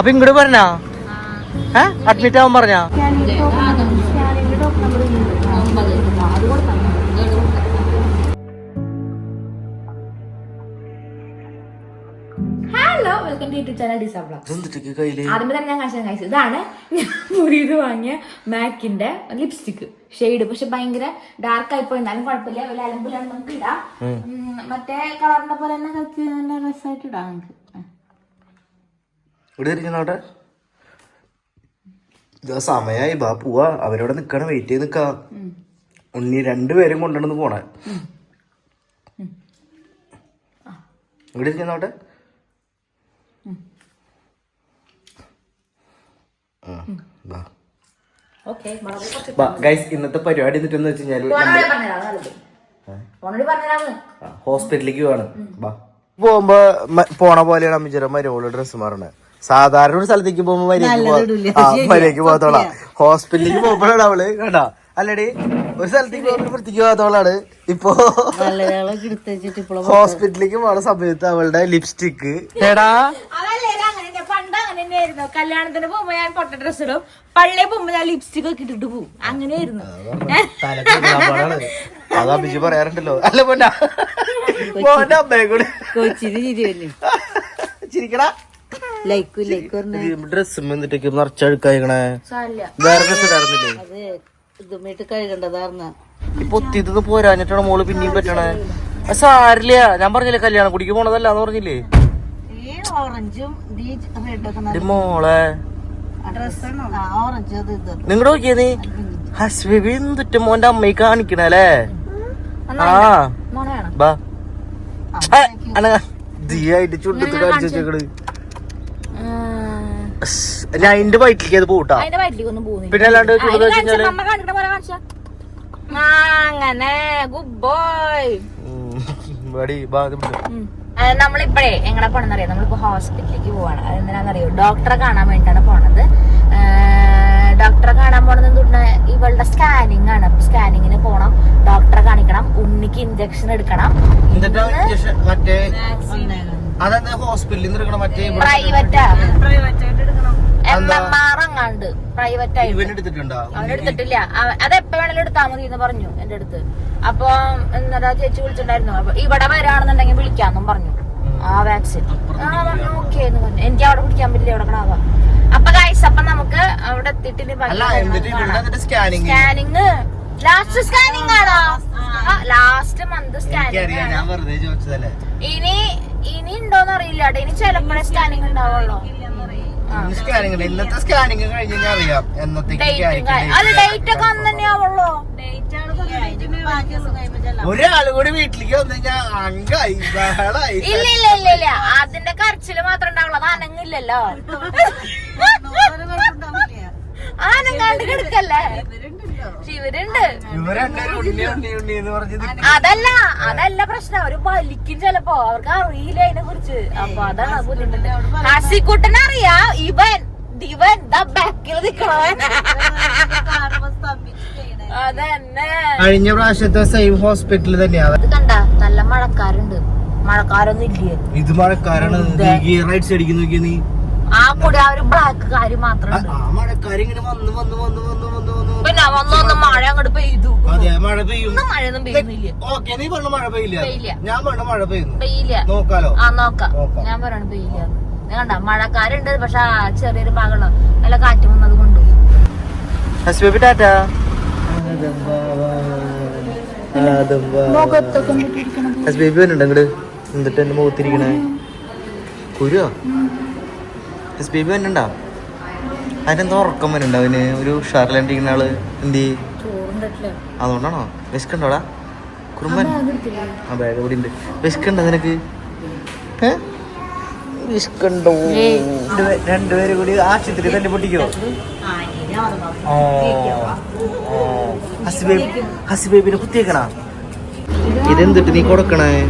അപ്പൊ ഇങ്ങോട്ട് പറഞ്ഞാ? ഏ? അഡ്മിറ്റ് ആവാൻ പറഞ്ഞാ? Hello welcome to YouTube channel ഡിസ blog ആദ്യമേ തന്നെ ഞാൻ കാണിച്ചത് ഇതാണ് ഞാൻ പുതിയത് വാങ്ങിയ മാക്കിന്റെ ലിപ്സ്റ്റിക് ഷെയ്ഡ് പക്ഷെ ഭയങ്കര ഡാർക്ക് ആയി പോയി. എന്നാലും കുഴപ്പമില്ല. ഒരു അലമ്പിലാണ് നമുക്ക് ഇടാം. മറ്റേ കളറിന്റെ പോലെ തന്നെ കളിച്ച് നല്ല രസമായിട്ട് ഇടാം നമുക്ക്. ഇവിടെ ഇരിക്കുന്നവിടെ ഇതാ സമയായി ബാ പോവാ. അവരവിടെ നിക്കണം വെയിറ്റ് ചെയ്ത് നിക്കാ. ഉണ്ണി രണ്ടുപേരും കൊണ്ടുവന്ന് പോണേ. ഇവിടെ ഇരിക്കുന്നവിടെ ഗൈസ് ഇന്നത്തെ പരിപാടി എന്നിട്ടെന്ന് വെച്ച് പറഞ്ഞതാണ് ഹോസ്പിറ്റലിലേക്ക് പോവാണ്. ബാ. പോകുമ്പോ പോണ പോലെയാണ് അമ്മിച്ചറ രോൾ ഡ്രസ്സ് മാറണേ. സാധാരണ ഒരു സ്ഥലത്തേക്ക് പോകുമ്പോ മര്യാദയ്ക്ക് പോകത്തോളാം ഹോസ്പിറ്റലിലേക്ക് പോകുമ്പോഴാണ് അവൾ കേട്ടോ അല്ലടി ഒരു സ്ഥലത്തേക്ക് പോകുമ്പോൾ വൃത്തിക്ക് പോകാത്തോളാണ് ഇപ്പോ ഹോസ്പിറ്റലിലേക്ക് പോണ സമയത്ത് അവളുടെ ലിപ്സ്റ്റിക്ക് എടാ. അതല്ലേ അങ്ങനെ തന്നെ. പണ്ട് കല്യാണത്തിന് പോകുമ്പോ ഞാൻ പൊട്ട ഡ്രസ് ഇടും. പള്ളിയിൽ പോകുമ്പോ ഞാൻ ലിപ്സ്റ്റിക് ഒക്കെ ഇട്ടിട്ട് പോകും അങ്ങനെയായിരുന്നു. അത് അഭിജി പറയാറുണ്ടല്ലോ. അല്ല പൊന്നാ. മോന്റെ അമ്മയെ കൂടെ. ചിരിക്കടാ. ലൈക്കു ലൈക്ക് ഡ്രസ് വന്നിട്ടേക്ക് വേറെ ഡ്രസ് ഇടാറുന്നില്ലേ അത് ഇതുമായിട്ട് കഴുകണ്ടതാർന്ന പൊത്തിയത് പോരാഞ്ഞിട്ടാണ് മോൾ പിന്നെയും പറ്റണേ? സാരില്ല. ഞാൻ പറഞ്ഞില്ലേ കല്യാണം കുടിക്ക് പോണതല്ല എന്ന് പറഞ്ഞില്ലേ മോളെ. നിങ്ങടെ നോക്കിയേ നീ? ഹസ്ബി മോന്റെ അമ്മയെ കാണിക്കണല്ലേ ആ. ബാ. അനങ്ങ. ചുണ്ടത്ത് കാണിച്ചു വെച്ചേക്കണ് ഞാൻ എന്റെ വയറ്റിലേക്ക് അത് പോട്ടാ അതിന്റെ വയറ്റിലേക്ക് ഒന്നും പോകുന്നില്ല. പിന്നെ അല്ലാണ്ട് വെച്ച് കഴിഞ്ഞാൽ അമ്മ കാണിക്കണ പോലെ കാണിച്ച. അങ്ങനെ. ഗുഡ് ബോയ് വടി ബാ ഇത് പിടിച്ചോ. നമ്മളിപ്പോഴേ എങ്ങനെ പോണെന്നറിയാം? നമ്മളിപ്പോ ഹോസ്പിറ്റലിലേക്ക് പോവാണ്. അതെന്തിനാന്നറിയോ ഡോക്ടറെ കാണാൻ വേണ്ടിട്ടാണ് പോണത്. ഡോക്ടറെ കാണാൻ പോണത് എന്തുകൊണ്ട്? ഇവളുടെ സ്കാനിങ് ആണ്. അപ്പൊ സ്കാനിങ്ങിന് പോണം. ഡോക്ടറെ കാണിക്കണം. ഉണ്ണിക്ക് ഇഞ്ചക്ഷൻ എടുക്കണം. എന്നിട്ടാ മറ്റേ അതെന്താ ഹോസ്പിറ്റലിൽ നിന്ന് എടുക്കണം മറ്റേ ഇവിടെ പ്രൈവറ്റാ എന്താ? എം ആർ അങ്ങാണ്ട് പ്രൈവറ്റ് ആയിട്ട്. അവനെടുത്തിട്ടില്ല അവ- അത് എപ്പോ വേണേലും എടുത്താൽ മതി എന്ന് പറഞ്ഞു എന്റെ അടുത്ത്. അപ്പൊ എന്താ ചേച്ചി വിളിച്ചിട്ടുണ്ടായിരുന്നു. അപ്പൊ ഇവിടെ വരാണെന്നുണ്ടെങ്കിൽ വിളിക്കാന്നും പറഞ്ഞു. ആ വാക്സിൻ ആ പറഞ്ഞു ഓക്കെ എന്ന് പറഞ്ഞു. എനിക്ക് അവിടെ കുടിക്കാൻ പറ്റില്ല ഇവിടെ കിടാവാ അപ്പൊ ഗൈസ് അപ്പൊ നമുക്ക് അവിടെ എത്തിയിട്ട് സ്കാനിങ് ലാസ്റ്റ് സ്കാനിങ് ആണോ? ലാസ്റ്റ് മന്ത് സ്കാനിങ് എനിക്കറിയാം ഞാൻ വെറുതെ ചോദിച്ചതല്ലേ? ഇനി ഇനി ഉണ്ടോന്ന് അറിയില്ല ഇനി ചിലപ്പോഴേ സ്കാനിങ് ഉണ്ടാവുള്ളൂ. സ്കാനിങ് ഇന്നത്തെ സ്കാനിങ് കഴിഞ്ഞ് കഴിഞ്ഞാൽ അറിയാം എന്നത്തേക്ക് ഒരാൾ കൂടി വീട്ടിലേക്ക് വന്നു കഴിഞ്ഞാൽ അങ്കായി ബഹളായി. ഇല്ല ഇല്ല ഇല്ല ഇല്ല. അതിന്റെ കരച്ചിൽ മാത്രം ഉണ്ടാവുള്ളൂ. അത് അനങ്ങില്ലല്ലോ. ആനങ്ങാണ്ട് കിടക്കല്ലേ? പക്ഷെ ഇവരുണ്ട്. ഉണ്ണി ഉണ്ണി ഉണ്ണി എന്ന് പറഞ്ഞത് അതല്ല അതല്ല പ്രശ്നം. അവർ വലിക്കും ചെലപ്പോ അവർക്ക് അറിയില്ല അതിനെ കുറിച്ച്. അപ്പൊ അതാണ് ബുദ്ധിമുട്ട്. ഹസിക്കുട്ടനെ അറിയാ ഇവൻ ഇവൻ ദാ ബാക്കിൽ നിക്കണ അതന്നെ. കഴിഞ്ഞ പ്രാവശ്യത്തെ സെയിം ഹോസ്പിറ്റലിൽ തന്നെയാ ഇത് കണ്ട നല്ല മഴക്കാരുണ്ട്. മഴക്കാരൊന്നും ഇല്ലേ? ഇത് മഴക്കാരാണ്. റൈറ്റ് അടിക്കുന്ന നോക്കിയ നീ. ആ കൂടെ ആ ഒരു ബ്ലാക്ക് കാര്യം മാത്രം ആ മഴക്കാരിങ്ങനെ വന്ന് വന്ന് വന്ന് വന്ന് പിന്നെ വന്ന് വന്ന് മഴ അങ്ങോട്ട് പെയ്തു. അതെ മഴ പെയ്യും. ഒന്നും മഴയൊന്നും പെയ്യുന്നില്ല. ഓക്കെ നീ പറഞ്ഞ മഴ പെയ്യില്ല. ഞാൻ പറഞ്ഞ മഴ പെയ്യുന്നു. പെയ്യില്ല. നോക്കാലോ? ആ നോക്കാം. ഞാൻ പറയണ പെയ്യില്ല. കണ്ട മഴക്കാരുണ്ട് പക്ഷെ ചെറിയൊരു ഭാഗമുള്ള നല്ല കാറ്റ് വന്നത് കൊണ്ട്. ഹസ്ബേബി ടാറ്റ? ഹസ്ബേബി വരുന്നുണ്ട് അങ്ങട് എന്നിട്ട് എന്റെ മുഖത്തിരിക്കണേ? കുരുവോ? ബി വരുന്നുണ്ടാ? അതിനെന്തോ ഉറക്കം വരുന്നുണ്ട്. അവന് ഒരു ഉഷാറിലാണ്ടിരിക്കുന്ന ആൾ എന്ത് അതുകൊണ്ടാണോ? വിശക്കുണ്ടോടാ? കുറുമ്പൻ. ആ ബാഗ് ഇവിടെ ഉണ്ട്. വിശക്കുണ്ടോ നിനക്ക്? വിശക്കുണ്ടോ? രണ്ടുപേ- രണ്ടുപേരും കൂടി ആശുപത്രി തന്നെ പൊട്ടിക്കോ. ഹസ്ബേബി ഹസ്ബേബിനെ കുത്തിയേക്കണ? ഇതെന്തിട്ട് നീ കൊടുക്കണേ?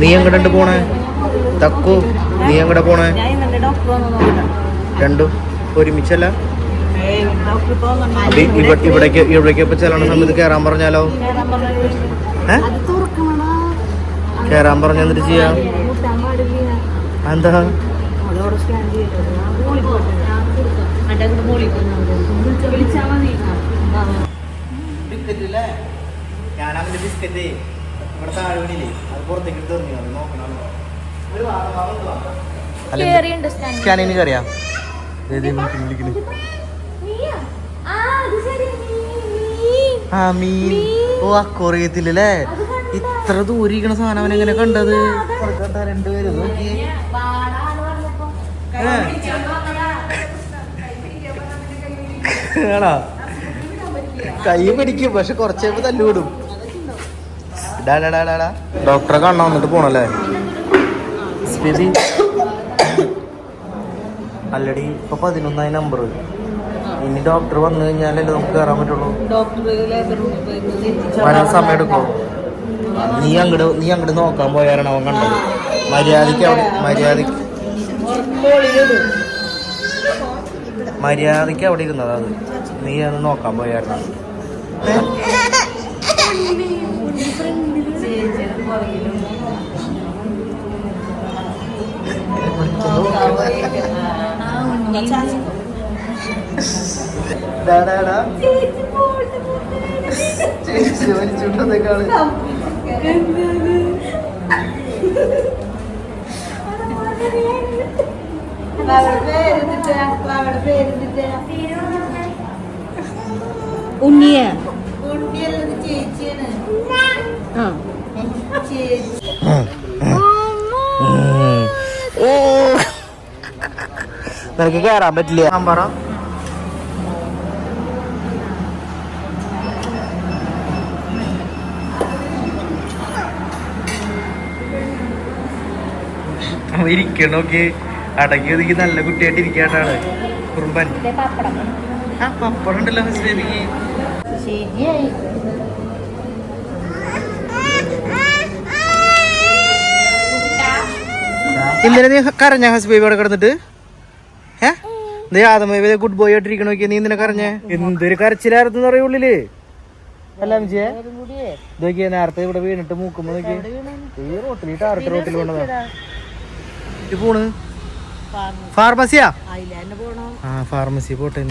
നീ എങ്ങോട്ട് പോണേ? തക്കു നീ എങ്ങോട്ട് പോണേ? രണ്ടും ഒരുമിച്ചല്ല? ഇവിടേക്ക് ഇവിടേക്ക് ഇപ്പൊ ചെല്ലണ സമയത്ത് കേറാൻ പറഞ്ഞാലോ? ഏ? കേറാൻ പറഞ്ഞ എന്നിട്ട് ചെയ്യാം? എന്താ ഞാനങ്ങനെ ബിസ്ക്കറ്റ് ഇവിടെ താഴ്വണിയില്ലേ അത് പുറത്തേക്ക് എടുത്ത് എറിഞ്ഞു നോക്കണം സ്കാനിന് കറിയാ? ആ മീൻ. ഓ അക്കോറിയത്തിലല്ലേ ഇത്ര ദൂരിക്കണ സാധനം അവൻ എങ്ങനെ കണ്ടത്? രണ്ടുപേരും നോക്കി കൈ പിടിക്കും പക്ഷെ കുറച്ചേപ്പ് തല്ലുവിടും ഡോക്ടറെ കാണാൻ വന്നിട്ട് പോണല്ലേ? സ്ഥിതി? അല്ലടി ഇപ്പൊ പതിനൊന്നായി നമ്പർ ഇനി ഡോക്ടർ വന്നു കഴിഞ്ഞാലല്ലേ നമുക്ക് കയറാൻ പറ്റുള്ളൂ. വരാൻ സമയം എടുക്കോ നീ അങ്ങട് നീ അങ്ങട് നോക്കാൻ പോയാലാണ് അവൻ കണ്ടത്. മര്യാദയ്ക്ക് അവിടെ മര്യാദയ്ക്ക് മര്യാദയ്ക്ക് അവിടെ ഇരുന്നതാ അത്. നീ അത് നോക്കാൻ പോയായിരുന്നു ചേച്ചി ഉണ്ണിയ. ഉണ്ണിയല്ല ചേച്ചിയാണ്. ആ. നിനക്ക് കയറാൻ പറ്റില്ല. ഞാൻ പറ. ഇരിക്കണോക്കെ അടങ്ങി ഒതുക്കി നല്ല കുട്ടിയായിട്ട് ഇരിക്കാട്ടാണ് കുറുമ്പൻ. ആ പപ്പടം ഉണ്ടല്ലോ മിസ് ബേബിക്ക് ശരിയായി. ഇന്നലെ നീ കരഞ്ഞ ഹസ്ബേബി അവിടെ കിടന്നിട്ട്? ഏ? നീ ആദമേബി ഗുഡ് ബോയ് ആയിട്ട് ഇരിക്കണ നോക്കിയാ. നീ ഇന്നലെ കരഞ്ഞ? എന്തൊരു കരച്ചിലായിരുന്നു പറയാ ഉള്ളിൽ? അല്ല ഇതൊക്കെ നേരത്തെ ഇവിടെ വീണിട്ട് മൂക്കുമ്പോ നോക്കി ഈ റോട്ടിലിട്ട് ഈ ടാറിട്ട് റോട്ടിൽ കൊണ്ടതാ ഇത് പോണ്? ഫാർമസിയാ? ആ ഫാർമസി പോട്ടെ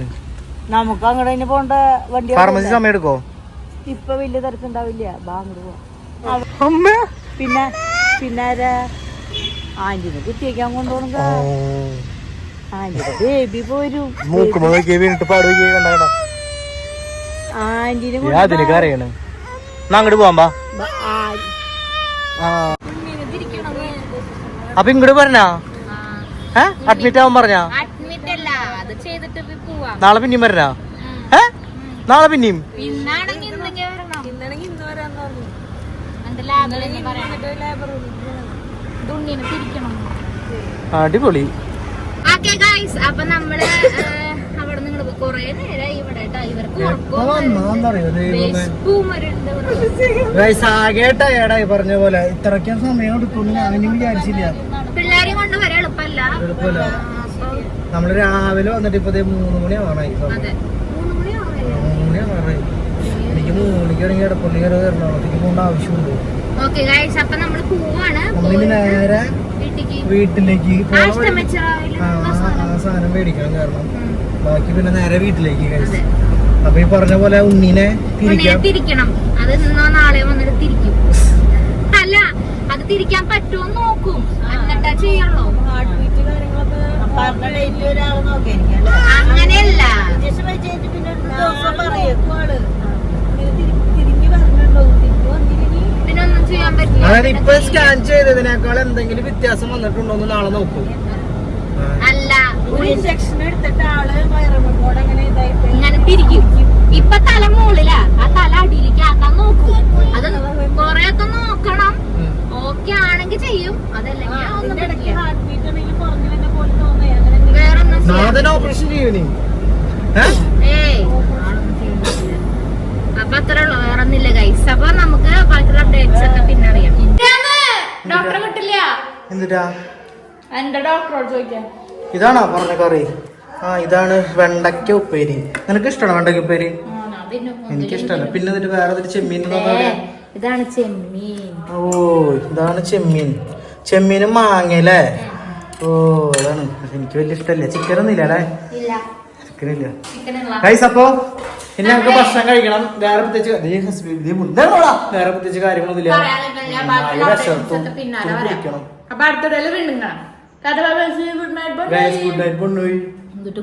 നമുക്ക് അങ്ങോട്ട് പോണ്ട വണ്ടി ഫാർമസി സമയം എടുക്കോ? ഇപ്പൊ വലിയ തിരക്കുണ്ടാവില്ല. പോവാം പിന്നെ പിന്നെ ആന്റിനെ കുത്തിയേക്കാൻ കൊണ്ടുപോകണം ആന്റിയുടെ ബേബി പോരും. ആന്റിനെ അങ്ങോട്ട് പോവാൻ അപ്പൊ ഇങ്ങോട്ട് പറഞ്ഞാ? ഏ? അഡ്മിറ്റ് ആവാൻ പറഞ്ഞാ? അഡ്മിറ്റ് അല്ല അത് ചെയ്തിട്ട് ഇപ്പൊ നാളെ പിന്നെയും വരണോ? ഏ? നാളെ പിന്നെയും? അടിപൊളി. അപ്പൊ നമ്മൾ അവിടെ നിങ്ങൾ കൊറേ നേരമായി ഇവിടെ. ഇവർക്ക് ആകേട്ടായി പറഞ്ഞ പോലെ. ഇത്രയ്ക്കും സമയം എടുക്കും ഞാനും വിചാരിച്ചില്ല. പിള്ളേരെ കൊണ്ട് വരെ എളുപ്പമല്ല. നമ്മൾ രാവിലെ വന്നിട്ട് ഇപ്പൊ മൂന്ന് മണി മൂന്ന് ആവാറായി. എനിക്ക് മൂന്ന് മണിക്കാണെങ്കിൽ എടപ്പള്ളി കയറി എറണാകുളത്തേക്ക് പോകേണ്ട ആവശ്യമുണ്ട്. നമ്മളിനി നേരെ വീട്ടിലേക്ക്. ആ, സാധനം. മേടിക്കണം കാരണം. ബാക്കി പിന്നെ നേരെ വീട്ടിലേക്ക് കഴിച്ചു. അപ്പൊ ഈ പറഞ്ഞ പോലെ ഉണ്ണിനെ തിരിക്കണം. അത് നാളെ വന്നിട്ട് തിരിക്കും. തിരിക്കാൻ പറ്റുമോ നോക്കും. എന്നിട്ടാ ചെയ്യുള്ളൂ. അങ്ങനെയല്ല. അതായത് ഇപ്പൊ സ്കാൻ ചെയ്തതിനേക്കാൾ എന്തെങ്കിലും വ്യത്യാസം വന്നിട്ടുണ്ടോ എന്ന് നാളെ നോക്കും. അല്ല ഒരു ഇൻജക്ഷൻ എടുത്തിട്ട് ആൾ വയറുമ്പോടെ അങ്ങനെ ഇതായിട്ട് ഇങ്ങനെ തിരിക്കും. ഇപ്പൊ തല മുകളിലാ. ആ തല അടിയിലേക്ക് ആക്കാൻ നോക്കും. അത് കൊറേ ഒക്കെ നോക്കണം. ഓക്കെ ആണെങ്കിൽ ചെയ്യും. അതല്ലെങ്കിൽ ഒന്നും പറ്റില്ല. വേറൊന്നും ഓപ്പറേഷൻ ചെയ്യൂനി ഏയ്. അപ്പൊ അത്ര ഉള്ളു. വേറെ ഒന്നില്ല ഗൈസ് അപ്പൊ നമുക്ക് ബാക്കിയുള്ള അപ്ഡേറ്റ്സ് ഒക്കെ പിന്നെ അറിയാം. ഡോക്ടറെ കിട്ടില്ല എന്തിട്ടാ? എന്റെ ഡോക്ടറോട് ചോദിക്കാം. ഇതാണോ പറഞ്ഞ കറി? ആ ഇതാണ് വെണ്ടയ്ക്ക ഉപ്പേരി. നിനക്ക് ഇഷ്ടമാണോ വെണ്ടയ്ക്ക ഉപ്പേരി? എനിക്ക് ഇഷ്ടമല്ല പിന്നെ എന്നിട്ട് വേറെ ചെമ്മീൻ ഇതാണ് ചെമ്മീൻ. ഓ ഇതാണ് ചെമ്മീൻ. ചെമ്മീനും മാങ്ങല്ലേ ഓ അതാണ് പക്ഷെ എനിക്ക് വലിയ ഇഷ്ടമല്ല. ചിക്കൻ ഒന്നും ഇല്ല. അല്ലേ ചിക്കൻ ഇല്ല ഗൈസ് അപ്പൊ ഇനി ഭക്ഷണം കഴിക്കണം. വേറെ പ്രത്യേകിച്ച്. വേറെ പ്രത്യേകിച്ച് കാര്യങ്ങളൊന്നുമില്ല. ഇല്ല വിശർത്തും. ഇത്തിരി കുടിക്കണം. അപ്പൊ അടുത്തോടെ വീണ്ടും കാണാം.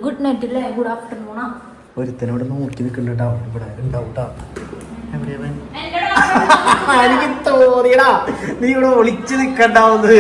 ഗുഡ് നൈറ്റ് ഗുഡ് അല്ലേ ആഫ്റ്റർനൂണാ ഒരുത്തനോട് നോക്കി നിൽക്കുന്നുണ്ടാ. ഇവിടെ അവൻ? എനിക്ക് തോന്നിയടാ നീ ഇവിടെ ഒളിച്ചു നിക്കണ്ടാവുന്നത്.